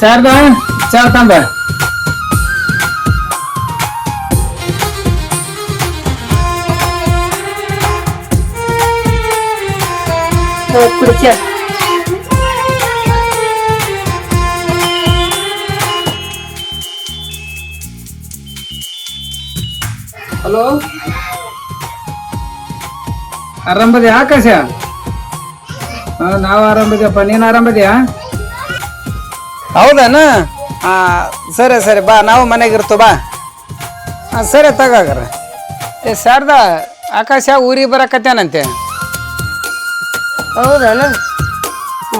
ಶಾರದಾ ಚಾ ತಂದ ಕುಡಿಸ ಹಲೋ ಆರಾಮದಿಯಾ ಆಕಾಶ ಹಾ ನಾವು ಆರಾಮದಿಯಪ್ಪ ನೀನು ಆರಾಮದಿಯಾ ಹೌದಾನ? ಆ, ಸರಿ ಸರಿ ಬಾ ನಾವು ಮನೆಗೆ ಇರ್ತು ಬಾ. ಹಾಂ ಸರಿ ತಗಾಗ್ರ. ಏ ಶಾರದಾ ಆಕಾಶ ಊರಿಗೆ ಬರಕತ್ತೇನಂತೆ? ಹೌದನ?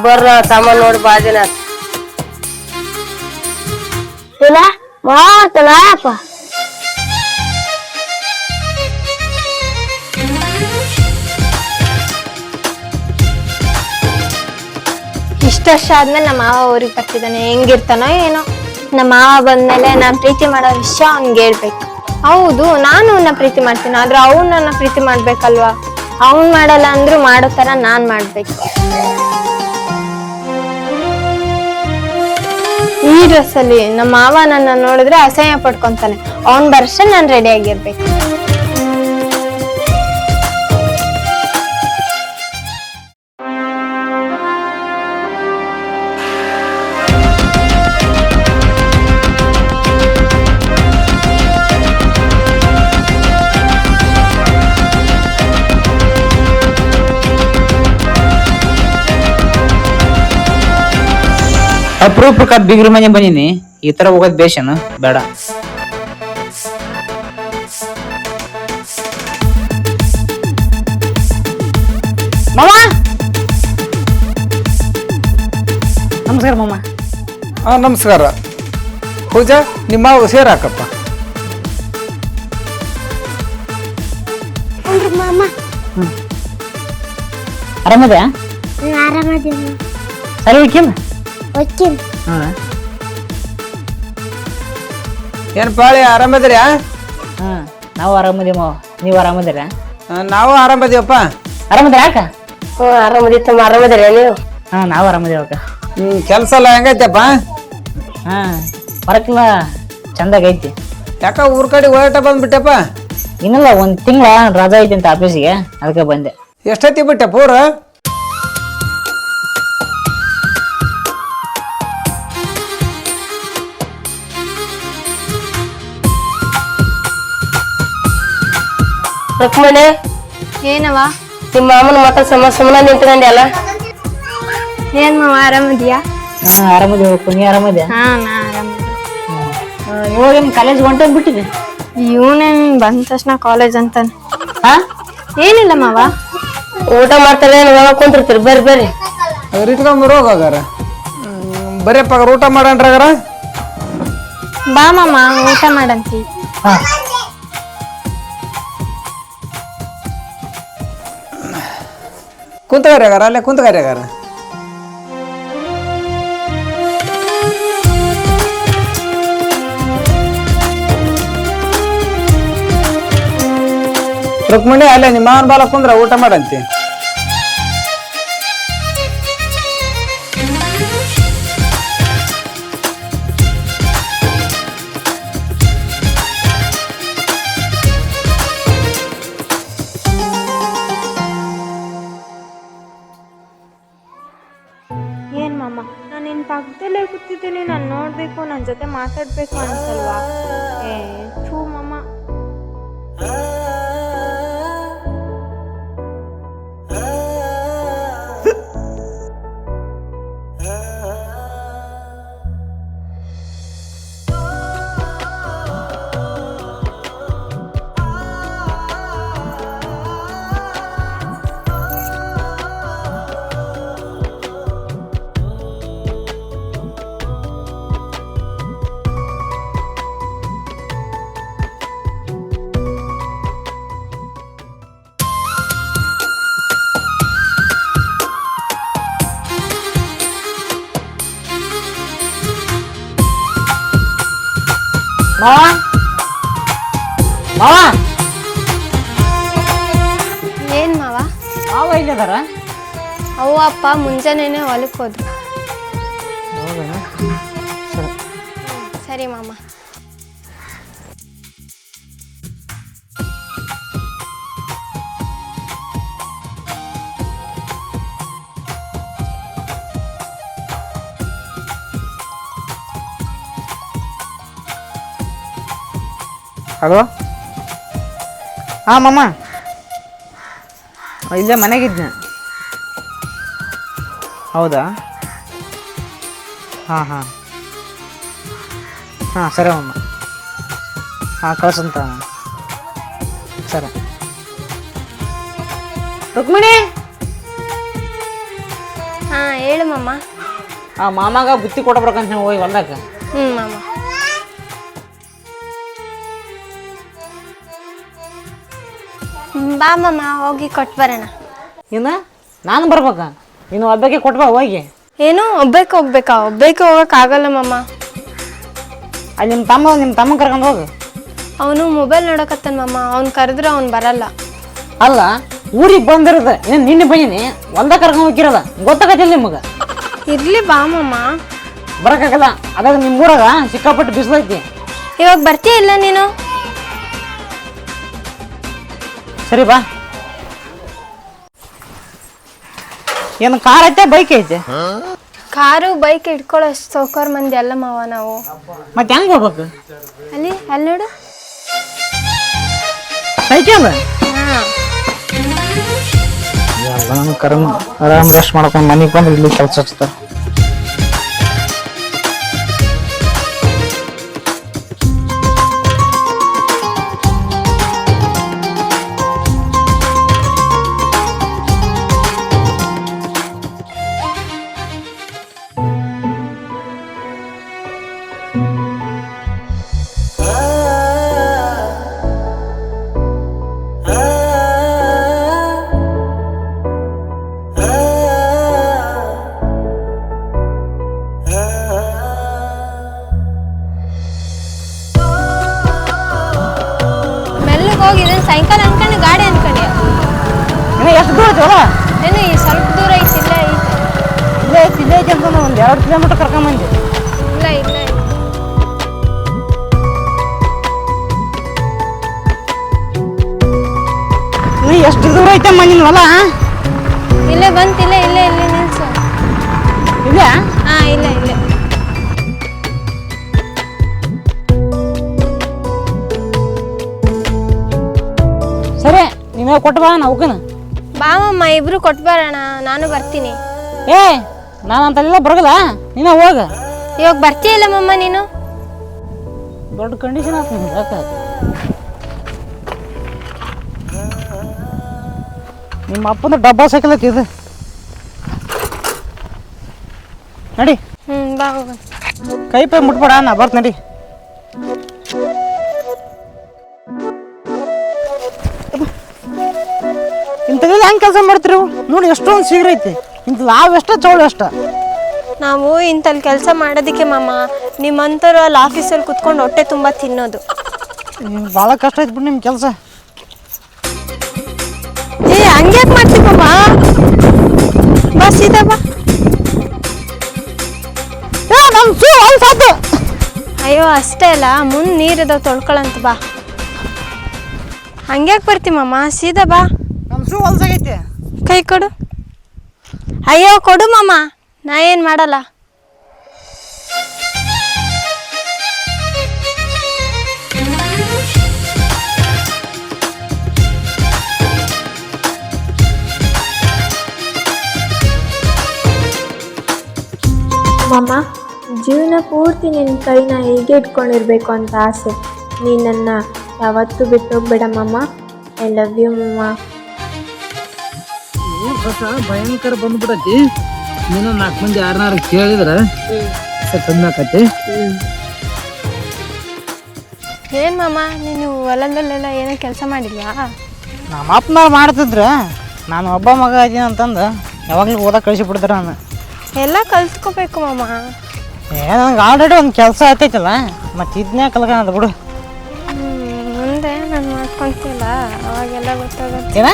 ಬರ್ರ ತಮ್ಮ ನೋಡಿ ಬಾಜಿನ. ಇಲ್ಲ ಮಾಡ್ತಲ್ಲ ಅಪ್ಪ. ಇಷ್ಟು ವರ್ಷ ಆದ್ಮೇಲೆ ನಮ್ಮ ಮಾವ ಊರಿಗೆ ಬರ್ತಿದ್ದಾನೆ. ಹೆಂಗಿರ್ತಾನೋ ಏನೋ. ನಮ್ಮ ಮಾವ ಬಂದ್ಮೇಲೆ ನಾನು ಪ್ರೀತಿ ಮಾಡೋ ವಿಷಯ ಅವ್ನಿಗೆ ಹೇಳ್ಬೇಕು. ಹೌದು, ನಾನು ಅವನ್ನ ಪ್ರೀತಿ ಮಾಡ್ತೀನಿ. ಆದ್ರೆ ಅವ್ನು ನನ್ನ ಪ್ರೀತಿ ಮಾಡ್ಬೇಕಲ್ವಾ? ಅವ್ನ್ ಮಾಡಲ್ಲ ಅಂದ್ರು ಮಾಡೋ ತರ ನಾನ್ ಮಾಡ್ಬೇಕು. ಈ ಡ್ರೆಸ್ ಅಲ್ಲಿ ನಮ್ಮ ಮಾವ ನನ್ನ ನೋಡಿದ್ರೆ ಅಸಹ್ಯ ಪಡ್ಕೊಂತಾನೆ ಅವ್ನ್ ಬರ್ಷ ನಾನ್ ರೆಡಿ ಆಗಿರ್ಬೇಕು. ಅಪರೂಪಕ್ಕ ಬಿಗ್ರ ಮನೆ ಬಂದೀನಿ. ಈ ತರ ಹೋಗೋದ್ ಬೇಷನು ಬೇಡ. ಮಾಮ ನಮಸ್ಕಾರ ಮಾಮ. ಹಾ ನಮಸ್ಕಾರ. ಪೂಜಾ ನಿಮ್ಮ ಸೇರ್ ಹಾಕಪ್ಪ. ಆರಾಮದ ಆರಾಮದೇನು. ಸರಿ ಹೋಗಿಲ್ಲ ಓಕೆ ಹಾ ಏನು ಪಾಳಿ ಆರಾಮದ್ರಿ? ಹಾಂ ನಾವು ಆರಾಮದೀವ ನೀವು ಆರಾಮದಿರ? ನಾವು ಆರಾಮದೀವಪ್ಪ. ಆರಾಮದಿರ ಅಕ್ಕ? ಓ ಆರಾಮದಿ ತಮ್ಮ ಆರಾಮದಿರ ನೀವು? ಹಾಂ ನಾವು ಆರಾಮದೀವ ಅಕ್ಕ. ಹ್ಞೂ ಕೆಲಸ ಎಲ್ಲ ಹೆಂಗೈತಪ್ಪ? ಹಾಂ ಹೊರಕ್ಲ ಚಂದಾಗ ಐತಿ. ಯಾಕ ಊರ್ ಕಡೆ ಓಡಾಟ ಬಂದ್ಬಿಟ್ಟಪ್ಪ? ಇನ್ನಲ್ಲ ಒಂದ್ ತಿಂಗಳ ರಜಾ ಐತಿ ಅಂತ ಆಫೀಸಿಗೆ ಅದಕ್ಕೆ ಬಂದೆ. ಎಷ್ಟೈತಿ ಬಿಟ್ಟೆ ಪೂರ ರುಕ್ಮಣಿ ಏನವ ನಿಮ್ಮ ಮಾಮನ ಮತ ಸಮ ಸುಮ್ಮನೆ ನಿಂತ್ಕೊಂಡಿ ಅಲ್ಲ ಏನ್ ಮಾವ ಆರಾಮದಿಯಾ? ಹಾ ಆರಾಮದೇವಪ್ಪ ನೀ ಆರಾಮದ್ಯಾ? ಹಾ ನಾ ಆರಾಮ ಇವಾಗ ಏನ್ ಕಾಲೇಜ್ ಹೊಂಟೋಗ್ ಬಿಟ್ಟಿದೆ ಇವನೇನ್ ಬಂದ ತಕ್ಷಣ ಕಾಲೇಜ್ ಅಂತಾನೆ. ಹಾ? ಏನಿಲ್ಲ ಮಾವ. ಊಟ ಮಾಡ್ತಾರೆ ಯಾವಾಗ ಕುಂತಿರ್ತೀರಿ? ಬರ್ರಿ ಬರ್ರಿ. ಅವ್ರು ಇಟ್ಕೊಂಬರು ಹೋಗಾರ. ಪಗಾರ ಊಟ ಮಾಡಣ್ರಾಗಾರ ಬಾ ಮಾಮ ಊಟ ಮಾಡಂತಿ. ಹಾ. ಕುಂತಗಾರ್ಯಾಗಾರ ಅಲ್ಲೇ ಕುಂತಗಾರ್ಯಾಗಾರ ರುಕ್ಮಿಣಿ ಅಲ್ಲೇ ನಿಮ್ಮ ಬಾಲ ಕುಂದ್ರ ಊಟ ಮಾಡಂತಿ? ನೋಡ್ಬೇಕು ನನ್ನ ಜೊತೆ ಮಾತಾಡ್ಬೇಕು ಅನ್ಸಲ್ವಾ? ಏ ಮಾವ ಮಾವ? ಏನ್ ಮಾವ? ಮಾವ ಇಲ್ಲದಾರ ಅವ್ವ ಅಪ್ಪ ಮುಂಜಾನೆನೆ ಹೊಲಕ್ ಹೋದ್ರು. ಸರಿ ಮಾಮ. ಹಲೋ ಹಾಂ ಮಮ್ಮ ಇಲ್ಲೇ ಮನೆಗಿದ್ನ ಹೌದಾ? ಹಾಂ ಹಾಂ. ಹಾಂ ಸರಿ ಮಮ್ಮ ಹಾಂ ಕಳ್ಸಂತ. ಸರಿ. ರುಕ್ಮಿಣಿ! ಹಾ ಹೇಳು ಮಮ್ಮ ಆ ಮಾಮಾಗ ಬುತ್ತಿ ಕೊಡಬೇಕಂತ ನೀವು ಹೋಗಿ ಹೊಲ್ದಾಗ ಹ್ಞೂ ಮಾಮ. ಬಾ ಮಾಮ ಹೋಗಿ ಕೊಟ್ಟು ಬರೋಣ. ಇನ್ನು? ನಾನು ಬರ್ಬೇಕ? ನೀನು ಒಬ್ಬಕ್ಕೆ ಕೊಟ್ಬಾ ಹೋಗಿ. ಏನು ಒಬ್ಬಕ್ಕೆ ಹೋಗ್ಬೇಕಾ? ಒಬ್ಬಕ್ಕೆ ಹೋಗಕ್ ಆಗಲ್ಲ ಮಾಮ. ಅಲ್ಲಿ ನಿಮ್ಮ ತಮ್ಮ ನಿಮ್ಮ ತಮ್ಮ ಕರ್ಕೊಂಡು ಹೋಗು. ಅವನು ಮೊಬೈಲ್ ನೋಡಕತ್ತಾನ ಮಾಮ. ಅವ್ನು ಕರೆದ್ರೆ ಅವ್ನು ಬರಲ್ಲ. ಅಲ್ಲ ಊರಿಗೆ ಬಂದಿರೋದು. ಏನು ನಿನ್ನೆ ಬಂದೀನಿ. ಒಂದ ಕರ್ಕೊಂಡು ಹೋಗಿರಲ್ಲ. ಗೊತ್ತಾಗತ್ತಿಲ್ಲ ನಿಮಗೆ. ಇರ್ಲಿ ಬಾ ಮಾಮ. ಬರೋಕ್ಕಾಗಲ್ಲ ಅದಾಗ ನಿಮ್ಮ ಊರಾಗ ಸಿಕ್ಕಾಪಟ್ಟು ಬಿಸಿಲೈತಿ. ಇವಾಗ ಬರ್ತೀಯ ಇಲ್ಲ ನೀನು? ಸರಿ ಬಾ. ಏನು ಕಾರ್ ಐತೆ ಬೈಕ್ ಐತೆ? ಕಾರು ಬೈಕ್ ಇಟ್ಕೊಳ್ಳೋ ಅಷ್ಟು ಸೌಕರ್ ಮಂದಿ ಅಲ್ಲ ಮಾವ ನಾವು. ಮತ್ತೆ ಹೆಂಗ್ ಹೋಗ್ಬೇಕು? ಅಲ್ಲಿ ಅಲ್ಲಿ ನೋಡು. ಸೈಕಲ್ ಹಾ. ಎಲ್ಲ ಕರ್ಮ ಆರಾಮ್ ರೆಸ್ಟ್ ಮಾಡ್ಕೊಂಡು ಮನೆಗೆ ಬಂದ್ರೆ ಇಲ್ಲಿ ಕೆಲಸ ಹಚ್ತಾರೆ. ಕಿಲೋಮೀಟರ್ ಕರ್ಕೊಂಬಂದಿ ಇಲ್ಲ ಇಲ್ಲ ಇನ್ನು ಎಷ್ಟು ದೂರ ಐತಮ್ಮ ನಿನ್ನ ಹೊಲ? ಇಲ್ಲೇ ಬಂತಿಲ್ಲ ಇಲ್ಲೇ ಇಲ್ಲೇ ನಿಲ್ಸು. ಇಲ್ಲ? ಹಾ ಇಲ್ಲ ಇಲ್ಲ. ಸರಿ ನೀವೇ ಕೊಟ್ಟು ಬಾ ನಾವು ಬಾ ಮಮ್ಮ ಇಬ್ರು ಕೊಟ್ಟು ಬರೋಣ ನಾನು ಬರ್ತೀನಿ. ಏ ನಾನು ಅಂತಲ್ಲೆಲ್ಲ ಬರಗಲ್ಲ ನೀನು ಹೋಗ. ಇವಾಗ ಬರ್ತೀಯಲ್ಲ ಮಮ್ಮ ನೀನು? ದೊಡ್ಡ ಕಂಡೀಷನ್ ಆಯ್ತು ನಿಮ್ಗೆ ಯಾಕೆ? ನಿಮ್ಮ ಅಪ್ಪನ ಡಬ್ಬ ಸೈಕಲ್ ಐತಿ ಇದು. ನಡಿ. ಬಾ ಹೋಗೋಣ ಕೈ ಪೈ ಮುಟ್ಬೇಡ ನಾ ಬರ್ತ ನಡಿ. ಇಂಥದ್ದು ಹೆಂಗೆ ಕೆಲಸ ಮಾಡ್ತೀರಿ? ನೋಡಿ ಎಷ್ಟೊಂದು ಸೀರೆ ಐತಿ. ಇಂಥ ಲಾವ್ ಎಷ್ಟ ಚೌಳ ಎಷ್ಟ ನಾವು ಇಂಥಲ್ಲಿ ಕೆಲಸ ಮಾಡೋದಕ್ಕೆ ಮಾಮ ನಿಮ್ಮಂಥವ್ರು ಅಲ್ಲಿ ಆಫೀಸಲ್ಲಿ ಕುತ್ಕೊಂಡು ಹೊಟ್ಟೆ ತುಂಬ ತಿನ್ನೋದು. ಭಾಳ ಕಷ್ಟ ಐತೆ ಬಿಡಿ ನಿಮ್ಮ ಕೆಲಸ. ಏ ಹಂಗ್ಯಾಕೆ ಮಾಡ್ತೀವಿ ಮಾಮ? ಬಾ ಸೀದಾ ಬಾ. ಅಯ್ಯೋ ಅಷ್ಟೇ ಅಲ್ಲ ಮುಂದೆ ನೀರಿದಾವ ತೊಳ್ಕೊಳಂತ ಬಾ. ಹಂಗ್ಯಾಕೆ ಬರ್ತಿ ಮಾಮ? ಸೀದಾ ಬಾ. ನಮ್ಮ ಸೂ ಹೊಲ್ಸಾಗೈತಿ ಕೈ ಕೊಡು. ಅಯ್ಯೋ ಕೊಡು ಮಾಮ. ನಾ ಏನು ಮಾಡಲ್ಲ. ಮಮ್ಮ ಜೀವನ ಪೂರ್ತಿ ನಿನ್ನ ಕೈನ ಹೀಗೆ ಇಟ್ಕೊಂಡಿರ್ಬೇಕು ಅಂತ ಆಸೆ. ನೀ ನನ್ನ ಯಾವತ್ತೂ ಬಿಟ್ಟೋಗ್ಬೇಡ ಮಮ್ಮ ಐ ಲವ್ ಯು ಮಮ್ಮ ಭಯಂಕರ ಬಂದ್ಬಿಡತಿ. ನೀನು ನಾಲ್ಕು ಮಂದಿ ಯಾರನ್ನಾರು ಕೇಳಿದ್ರ ತಂದಾಕತಿ ಏನ್ ಮಾಮ ನೀನು ಹೊಲದಲ್ಲೆಲ್ಲ ಏನ ಕೆಲಸ ಮಾಡಿಲ್ವಾ ನಮ್ಮ ಅಪ್ಪನವ್ರು ಮಾಡ್ತಿದ್ರ. ನಾನು ಒಬ್ಬ ಮಗ ಇದೀನಿ ಅಂತಂದು. ಯಾವಾಗಲೂ ಓದಕ್ಕೆ ಕಳಿಸಿ ಬಿಡ್ತಾರೆ ನಾನು ಎಲ್ಲ ಕಲ್ಸ್ಕೋಬೇಕು ಮಾಮ. ಏ ನನಗೆ ಆಲ್ರೆಡಿ ಒಂದು ಕೆಲಸ ಆತೈತಲ್ಲ ಮತ್ತು ಇದನ್ನೇ ಅಂತ ಬಿಡು. ಹ್ಮ್, ಮುಂದೆ ನಾನು ಮಾಡ್ಕೊಂತಿಲ್ಲ. ಅವಾಗೆಲ್ಲ ಗೊತ್ತಾಗುತ್ತೆ. ಏನ?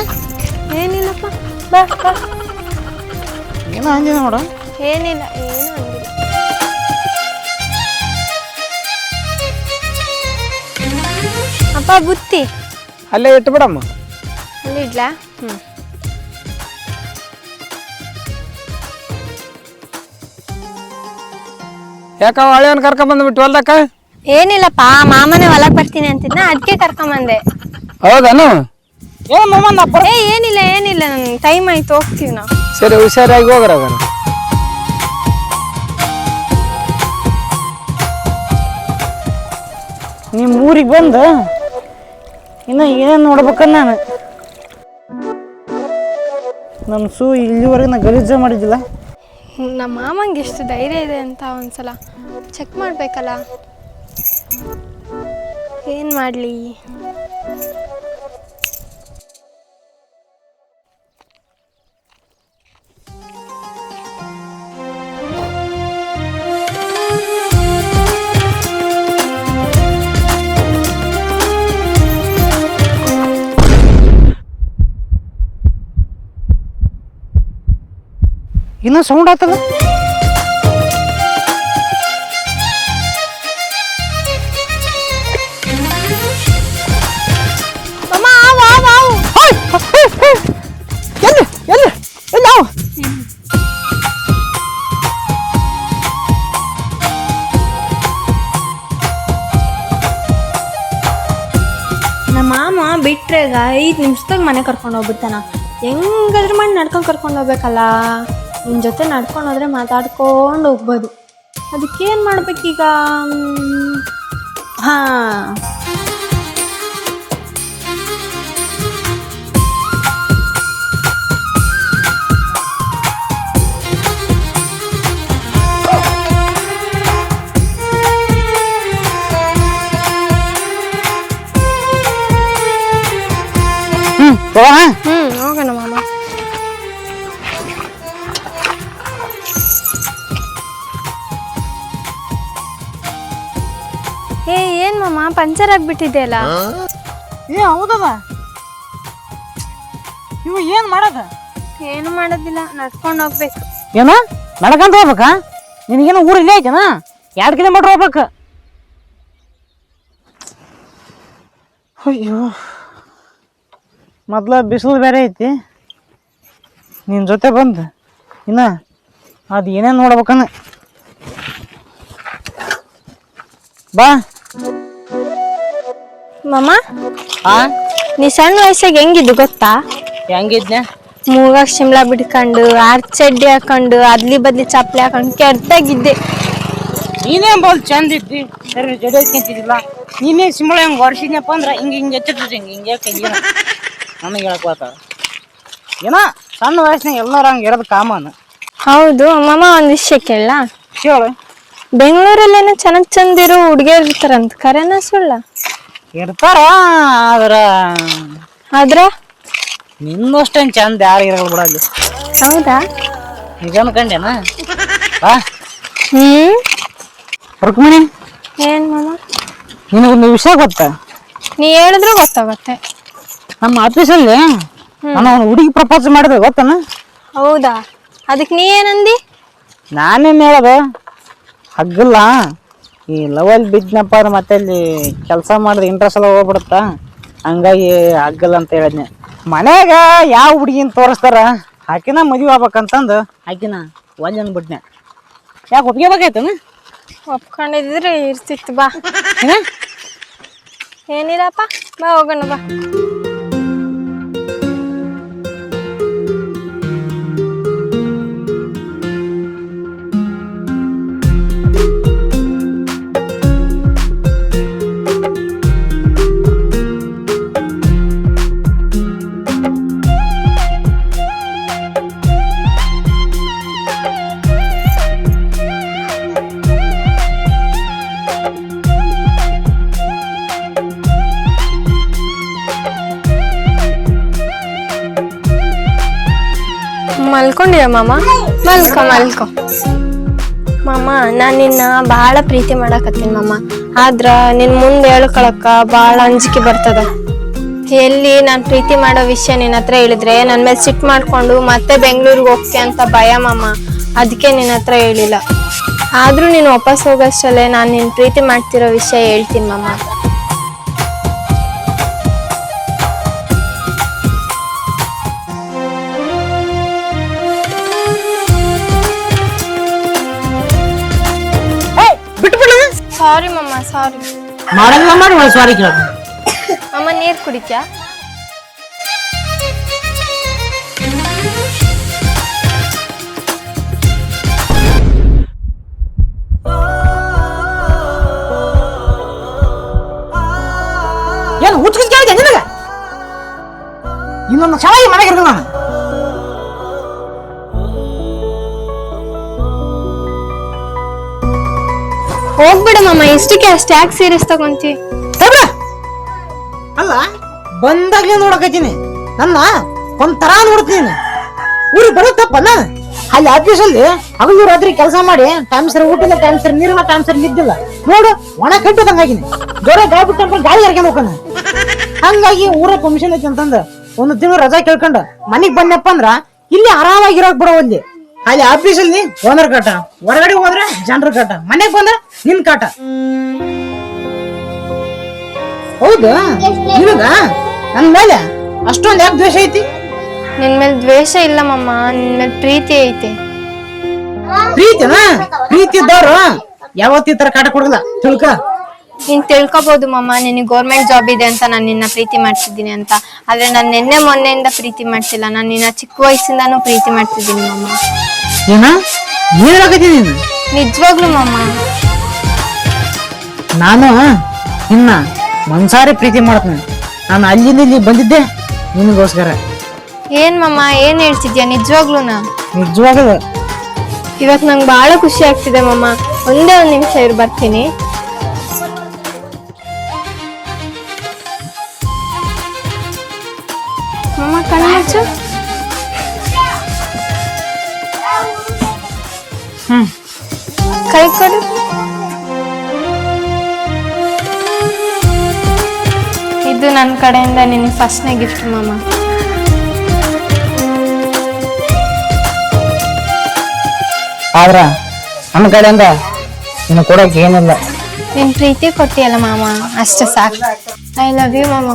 ಏನಿಲ್ಲಪ್ಪ ಬಾ ಬಾ. ಏನೋ ಅಂದಿನ ನೋಡು. ಏನಿಲ್ಲ ಏನು ಅಂದಿಲ್ಲ ಅಪ್ಪ ಬುತ್ತಿ. ಅಲ್ಲೇ ಇಟ್ಬಿಡಮ್ಮ ಅಲ್ಲಿ ಇಡ್ಲಾ? ಹ್ಞೂ ಯಾಕ ಹಳೆಯನ್ ಕರ್ಕೊಂಡ್ ಬಂದ್ಬಿಟ್ಟು ಹೊಲ್ದಕ್ಕ? ಏನಿಲ್ಲಪ್ಪ ಮಾಮನೆ ಹೊಲಕ್ ಬರ್ತೀನಿ ಅಂತಿದ್ನ ಅದಕ್ಕೆ ಕರ್ಕೊಂಬಂದೆ ಹೌದನು? ಏ ಮಾಮ ಏ ಏನಿಲ್ಲ ಏನಿಲ್ಲ ನನ್ ಟೈಮ್ ಆಯ್ತು ಹೋಗ್ತೀವಿ ನಾವು. ಸರಿ ಹುಷಾರಾಗಿ ಹೋಗ್ರ ನಿಮ್ಮ ಊರಿಗೆ ಬಂದು ಇನ್ನು ಏನೇನು ನೋಡ್ಬೇಕನ್ನ ನಾನು? ನಮ್ಮ ಸೂ ಇಲ್ಲಿವರೆಗೆ ನಾ ಗಲೀಜ ಮಾಡಿದ್ದಿಲ್ಲ. ನಮ್ಮ ಮಾಮಂಗೆ ಎಷ್ಟು ಧೈರ್ಯ ಇದೆ ಅಂತ ಒಂದ್ಸಲ ಚೆಕ್ ಮಾಡಬೇಕಲ್ಲ? ಏನು ಮಾಡ್ಲಿ? ಇನ್ನೂ ಸೌಂಡ್ ಆತದ ನಮ್ಮ ಮಾಮ ಐದು ನಿಮಿಷದಾಗ ಮನೆ ಕರ್ಕೊಂಡು ಹೋಗ್ಬಿಡ್ತಾನ. ಹೆಂಗಾದ್ರೂ ಮಾಡಿ ನಡ್ಕೊಂಡು ಕರ್ಕೊಂಡು ಹೋಗ್ಬೇಕಲ್ಲ? ನಿನ್ನ ಜೊತೆ ನಡ್ಕೊಂಡು ಹೋದರೆ ಮಾತಾಡ್ಕೊಂಡು ಹೋಗ್ಬೋದು. ಅದಕ್ಕೇನು ಮಾಡಬೇಕೀಗ? ಹಾಂ. ಹಾ ಹ್ಞೂ ಹೋಗೋಣ ಮಾಮ. ಮಾಮ ಪಂಚರ್ ಆಗ್ಬಿಟ್ಟಿದೆಯಲ್ಲ? ಏ ಹೌದದ ಇವ ಏನು ಮಾಡೋದ? ಏನು ಮಾಡೋದಿಲ್ಲ ನಡ್ಕೊಂಡು ಹೋಗ್ಬೇಕು. ಏನ? ನಡ್ಕಂತ ಹೋಗ್ಬೇಕಾ? ನಿನಗೇನು ಊರು ಇಲ್ಲೇ ಐತೆನ? ಎರಡು ಕಿಲೋಮೀಟರ್ ಹೋಗ್ಬೇಕು. ಅಯ್ಯೋ. ಮೊದ್ಲ ಬಿಸಿಲು ಬೇರೆ ಐತಿ. ನಿನ್ನ ಜೊತೆ ಬಂದು. ಇನ್ನ ಅದು ಏನೇನು ನೋಡ್ಬೇಕನ್ನ ಬಾ. ಮಾಮ? ಆ? ನೀ ಸಣ್ಣ ವಯಸ್ಸಾಗ ಹೆಂಗಿದ್ದು ಗೊತ್ತಾ? ಹೆಂಗಿದ್ನ? ಮೂಗಾಗ ಶಿಮ್ಲಾ ಬಿಡ್ಕೊಂಡು ಆರ್ ಚಡ್ಡಿ ಹಾಕೊಂಡು ಅದ್ಲಿ ಬದ್ಲಿ ಚಪ್ಪಲಿ ಹಾಕೊಂಡು ಕೆಟ್ಟಾಗಿದ್ದೆ ನೀನೇ ಬೋಲ್ ಚಂದ ಇದ್ದಿ? ಸರಿ ನೀನೇ ಸಿಂಬಳ ಹೆಂಗ್ ವರ್ಷಿದ್ನಪ್ಪ ಅಂದ್ರೆ ಹಿಂಗ ಹಿಂಗ ಎತ್ತಿರ್ತದೆ ಹಿಂಗ ಹಿಂಗೆ ಕೈಗಿನ ನನಗೆ ಹೇಳಕ್ ಬರ್ತಾವ ಏನೋ ಸಣ್ಣ ವಯಸ್ಸಿನಾಗ ಎಲ್ಲರೂ ಹಂಗೆ ಇರೋದು ಕಾಮನ್. ಹೌದು ಮಾಮ ಒಂದ್ ವಿಷಯ ಕೇಳ ಕೇಳು. ಬೆಂಗಳೂರಲ್ಲೇನೋ ಚೆನ್ನಾಗ್ ಚಂದಿರೋ ಹುಡುಗಿಯರ್ ಇರ್ತಾರಂತ ಕರೆನ ಸುಳ್ಳ? ಇರ್ತಾರ ಆದ್ರ ಆದ್ರ? ನಿನ್ನಷ್ಟೇನ್ ಚಂದ ಯಾರು ಇರಲ್ಲ ಬಿಡಲ್ಲಿ ಹೌದಾ? ನಿಜ ಅನ್ಕಂಡೇನ? ಬಾ. ಹ್ಮ್? ರುಕ್ಮಿಣಿ ಏನ್ ಮಾಮ? ನಿನಗೊಂದು ವಿಷಯ ಗೊತ್ತಾ? ನೀ ಹೇಳಿದ್ರು ಗೊತ್ತಾಗತ್ತೆ ನಮ್ಮ ಆಫೀಸಲ್ಲಿ ನಾನು ಅವನು ಹುಡುಗಿ ಪ್ರಪೋಸ್ ಮಾಡಿದೆ ಗೊತ್ತನ? ಹೌದಾ? ಅದಕ್ಕೆ ನೀ ಏನಂದಿ? ನಾನೇನು ಹೇಳೋದು? ಹಗ್ಗಲ್ಲ. ಈ ಲವಲ್ ಬಿದ್ನಪ್ಪ ಅಂದ್ರೆ ಮತ್ತೆ ಅಲ್ಲಿ ಕೆಲಸ ಮಾಡಿದ್ರೆ ಇಂಟ್ರೆಸ್ಟ್ ಎಲ್ಲ ಹೋಗ್ಬಿಡುತ್ತಾ? ಹಂಗಾಗಿ ಆಗಲ್ಲ ಅಂತ ಹೇಳಿದ್ನೆ. ಮನ್ಯಾಗ ಯಾವ ಹುಡುಗಿನ ತೋರಿಸ್ತಾರ? ಆಕಿನ ಮದುವೆ ಆಗ್ಬೇಕಂತಂದು ಆಕಿನ ಒಂದ್ ಅಂದ್ಬಿಟ್ನೆ ಯಾಕೆ ಒಪ್ಕೋಬೇಕಾಯ್ತು ಒಪ್ಕೊಂಡಿದ್ರೆ ಇರ್ತಿತ್ತು ಬಾ. ಏನಿಲ್ಲಪ್ಪ ಬಾ ಹೋಗೋಣ ಬಾ. ಮಾಮ? ಮಲ್ಕೊ ಮಲ್ಕೊ. ಮಾಮ, ನಾನು ನಿನ್ನ ಬಹಳ ಪ್ರೀತಿ ಮಾಡಕತ್ತೀನಿ ಮಾಮ. ಆದ್ರ ನಿನ್ ಮುಂದೆ ಹೇಳ್ಕೊಳಕ ಬಹಳ ಅಂಜಿಕೆ ಬರ್ತದ. ಎಲ್ಲಿ ನಾನು ಪ್ರೀತಿ ಮಾಡೋ ವಿಷಯ ನಿನ್ನ ಹತ್ರ ಹೇಳಿದ್ರೆ ನನ್ನ ಮೇಲೆ ಸಿಟ್ ಮಾಡ್ಕೊಂಡು ಮತ್ತೆ ಬೆಂಗಳೂರಿಗೆ ಹೋಗ್ತೀಯ ಅಂತ ಭಯ ಮಾಮ. ಅದಕ್ಕೆ ನಿನ್ನ ಹತ್ರ ಹೇಳಿಲ್ಲ. ಆದ್ರೂ ನೀನು ವಾಪಸ್ ಹೋಗೋಷ್ಟಲ್ಲೇ ನಾನು ನಿನ್ನ ಪ್ರೀತಿ ಮಾಡ್ತಿರೋ ವಿಷಯ ಹೇಳ್ತೀನಿ ಮಾಮ. ಸಾರಿ ಮಮ್ಮ ಸಾರಿ ಮಾಡಲ್ಲ ಮಾಡಿ ಒಳ್ಳೆ ಸಾರಿ ಕೇಳ ಅಮ್ಮ ನೀರ್ ಕುಡಿತ್ಯಾ ಏನು ಹುಚ್ಚಿಗೆ ಕೇಳಿದೆ ನಿನಗ ಇನ್ನೊಂದು ಚೆನ್ನಾಗಿ ಹೋಗ್ಬಿಡು ಮಾಮ ಎಷ್ಟಕ್ಕೆ ಅಷ್ಟು ಯಾಕೆ ಸೀರಿಯಸ್ ತಗೊಂತಿ? ತಗ ಅಲ್ಲ, ಬಂದಾಗ್ಲೇ ನೋಡಕತ್ತೀನಿ. ನನ್ನ ಒಂಥರ ನೋಡ್ತೀನಿ. ಊರಿಗೆ ಬರೋದು ತಪ್ಪಲ್ಲ ಅಲ್ಲಿ ಆಫೀಸಲ್ಲಿ ಹಗಲು ರಾತ್ರಿ ಕೆಲಸ ಮಾಡಿ ಟೈಮ್ ಸರಿ ಊಟ ಇಲ್ಲ ಟೈಮ್ ಸರಿ ನೀರಿಲ್ಲ ಟೈಮ್ ಸರಿ ನಿದ್ದಿಲ್ಲ. ನೋಡು, ಒಣ ಕಟ್ಟಿದಂಗಾಗಿನಿ ಜೋರ ಗಾಳಿ ಬಿಟ್ಟು ಗಾಳಿ ಹರ್ಕೊಂಡು ಹೋಗೋಣ ಹಂಗಾಗಿ ಊರ ಕಮಿಷನ್ ಐತಿ ಅಂತಂದ ಒಂದು ತಿಂಗಳು ರಜಾ ಕೇಳ್ಕೊಂಡು ಮನೆಗೆ ಬಂದಪ್ಪ ಅಂದ್ರ ಇಲ್ಲಿ ಆರಾಮಾಗಿರೋಕ್ ಬಿಡೋ ಅಲ್ಲಿ. ಅಲ್ಲಿ ಆಫೀಸಲ್ಲಿ ಓನರ್ ಕಾಟ. ಹೊರಗಡೆ ಹೋದ್ರೆ ಜನರ ಕಾಟ. ಮನೆಗ್ ಬಂದ್ರೆ ನಿನ್ ಕಾಟ. ಹೌದು. ನಿಮಗ ನನ್ ಮೇಲೆ ಅಷ್ಟೊಂದ್ ಯಾಕೆ ದ್ವೇಷ ಐತಿ? ನಿನ್ ಮೇಲೆ ದ್ವೇಷ ಇಲ್ಲ ಮಮ್ಮ ನಿನ್ ಮೇಲೆ ಪ್ರೀತಿ ಐತಿ. ಪ್ರೀತಿನ? ಪ್ರೀತಿ ಇದ್ದವ್ರು ಯಾವತ್ತಿ ತರ ಕಾಟ ಕೊಡಲ್ಲ. ತಿಳ್ಕ. ನೀನ್ ತಿಳ್ಕೊಬಹುದು ಮಮ್ಮ ನಿನಗೆ ಗೌರ್ಮೆಂಟ್ ಜಾಬ್ ಇದೆ ಅಂತ ನಾನು ನಿನ್ನ ಪ್ರೀತಿ ಮಾಡ್ತಿದ್ದೀನಿ ಅಂತ. ಆದ್ರೆ ನಾನು ನಿನ್ನೆ ಮೊನ್ನೆಯಿಂದ ಪ್ರೀತಿ ಮಾಡ್ತಿಲ್ಲ. ನಾನು ನಿನ್ನ ಚಿಕ್ಕ ವಯಸ್ಸಿಂದಾನು ಪ್ರೀತಿ ಮಾಡ್ತಿದ್ದೀನಿ ಮಮ್ಮ ಏನ? ಏನ್ ಹೇಳಕತ್ತೀನಿ ನೀನು? ನಿಜವಾಗ್ಲು ನಾನು ನಿನ್ನ ಮನ್ಸಾರೆ ಪ್ರೀತಿ ಮಾಡ್ತೀನಿ. ನಾನು ಅಲ್ಲಿಂದ ಇಲ್ಲಿ ಬಂದಿದ್ದೆ ನಿನಗೋಸ್ಕರ. ಏನ್ ಮಮ್ಮ ಏನ್ ಹೇಳ್ತಿದ್ಯಾ? ನಿಜವಾಗ್ಲೂನಾ? ನಿಜವಾಗದ ಇವತ್ ನಂಗೆ ಬಹಳ ಖುಷಿ ಆಗ್ತಿದೆ ಮಮ್ಮ ಒಂದೇ ಒಂದ್ ನಿಮಿಷ ಇರು ಬರ್ತೀನಿ. ಕೈ ಕೊಡು ಇದು ನನ್ನ ಕಡೆಯಿಂದ ನಿನಗೆ ಫಸ್ಟ್ನೇ ಗಿಫ್ಟ್ ಮಮ್ಮ ಆದ್ರ ನನ್ನ ಕಡೆಯಿಂದ ನಿನ್ನ ಕೊಡೋಕೆ ಏನಿಲ್ಲ ನಿನ್ ಪ್ರೀತಿ ಕೊಟ್ಟಿಯಲ್ಲ ಮಾಮ ಅಷ್ಟೇ ಸಾಕು ಐ ಲವ್ ಯು ಮಾಮ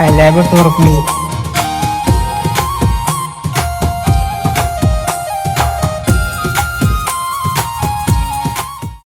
ಐ ಲ್ಯಾಬ್ ತೋರ್ಕೊಂಡು